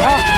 啊。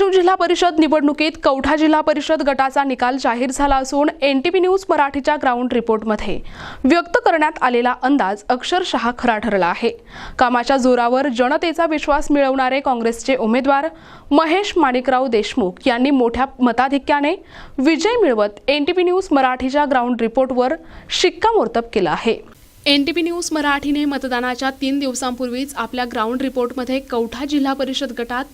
धाराशिव जिल्हा परिषद निवडणुकीत कवठा जिल्हा परिषद गटाचा निकाल जाहीर झाला असून एनटीपी न्यूज मराठीच्या ग्राउंड रिपोर्टमध्ये व्यक्त करण्यात आलेला अंदाज अक्षरशः खरा ठरला आहे. कामाच्या जोरावर जनतेचा विश्वास मिळवणारे काँग्रेसचे उमेदवार महेश माणिकराव देशमुख यांनी मोठ्या मताधिक्याने विजय मिळवत एनटीपी न्यूज मराठीच्या ग्राउंड रिपोर्टवर शिक्कामोर्तब केला आहे. एनटीपी न्यूज मराठीने मतदानाच्या तीन दिवसांपूर्वीच आपल्या ग्राउंड रिपोर्टमध्ये कवठा जिल्हा परिषद गटात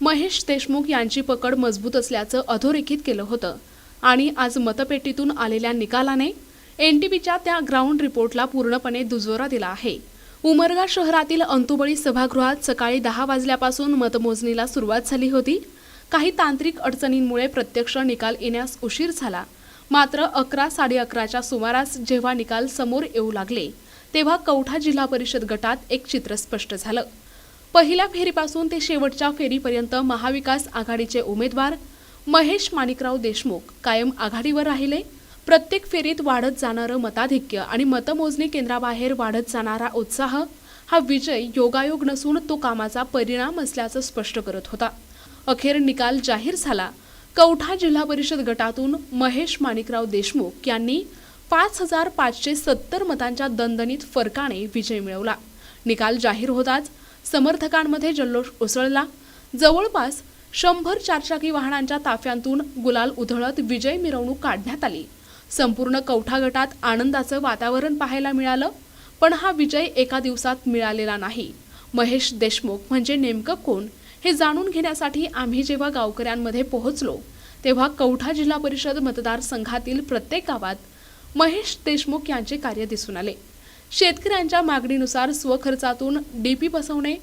महेश देशमुख यांची पकड मजबूत असल्याचं अधोरेखित केलं होतं. आणि आज मतपेटीतून आलेल्या निकालाने एन डी बीच्या त्या ग्राउंड रिपोर्टला पूर्णपणे दुजोरा दिला आहे. उमरगा शहरातील अंतुबळी सभागृहात सकाळी दहा वाजल्यापासून मतमोजणीला सुरुवात झाली होती. काही तांत्रिक अडचणींमुळे प्रत्यक्ष निकाल येण्यास उशीर झाला. मात्र अकरा साडे अकराच्या सुमारास जेव्हा निकाल समोर येऊ लागले तेव्हा कवठा जिल्हा परिषद गटात एक चित्र स्पष्ट झालं. पहिल्या फेरीपासून ते शेवटच्या फेरीपर्यंत महाविकास आघाडीचे उमेदवार महेश माणिकराव देशमुख कायम आघाडीवर राहिले. प्रत्येक फेरीत वाढत जाणारं मताधिक्य आणि मतमोजणी केंद्राबाहेर वाढत जाणारा उत्साह हा विजय योगायोग नसून तो कामाचा परिणाम असल्याचं स्पष्ट करत होता. अखेर निकाल जाहीर झाला. कवठा जिल्हा परिषद गटातून महेश माणिकराव देशमुख यांनी पाच हजार पाचशे सत्तर मतांच्या दणदणीत फरकाने विजय मिळवला. निकाल जाहीर होताच समर्थकांमध्ये जल्लोष उसळला. जवळपास शंभर चारचाकी वाहनांच्या ताफ्यांतून गुलाल उधळत विजय मिरवणूक काढण्यात आली. संपूर्ण कवठा गटात आनंदाचं वातावरण पाहायला मिळालं पण हा विजय एका दिवसात मिळालेला नाही. महेश देशमुख म्हणजे नेमकं कोण हे जाणून घेण्यासाठी आम्ही जेव्हा गावकऱ्यांमध्ये पोहोचलो तेव्हा कवठा जिल्हा परिषद मतदारसंघातील प्रत्येक गावात महेश देशमुख यांचे कार्य दिसून आले. शेतकऱ्यांच्या मागणीनुसार स्वखर्चातून डीपी बसवणे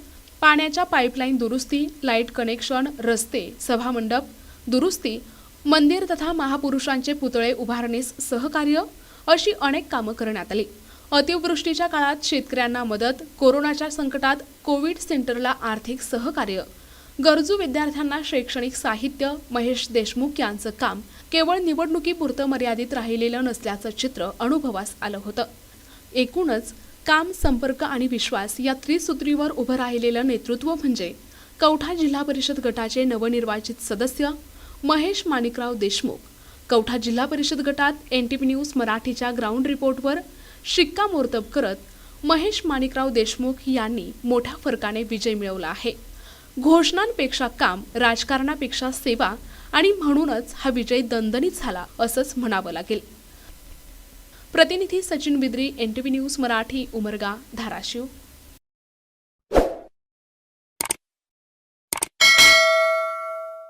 पाण्याच्या पाईपलाईन दुरुस्ती लाइट कनेक्शन रस्ते सभामंडप दुरुस्ती मंदिर तथा महापुरुषांचे पुतळे उभारणीस सहकार्य अशी अनेक कामं करण्यात आली. अतिवृष्टीच्या काळात शेतकऱ्यांना मदत कोरोनाच्या संकटात कोविड सेंटरला आर्थिक सहकार्य गरजू विद्यार्थ्यांना शैक्षणिक साहित्य महेश देशमुख यांचं काम केवळ निवडणुकीपुरतं मर्यादित राहिलेलं नसल्याचं चित्र अनुभवास आलं होतं. एकूणच काम संपर्क आणि विश्वास या त्रिसूत्रीवर उभं राहिलेलं नेतृत्व म्हणजे कवठा जिल्हा परिषद गटाचे नवनिर्वाचित सदस्य महेश माणिकराव देशमुख. कवठा जिल्हा परिषद गटात एन टी पी न्यूज मराठीच्या ग्राउंड रिपोर्टवर शिक्कामोर्तब करत महेश माणिकराव देशमुख यांनी मोठ्या फरकाने विजय मिळवला आहे. घोषणांपेक्षा काम राजकारणापेक्षा सेवा आणि म्हणूनच हा विजय दणदणीत झाला असंच म्हणावं लागेल. प्रतिनिधी सचिन बिद्री एनटीव्ही न्यूज मराठी उमरगा धाराशिव.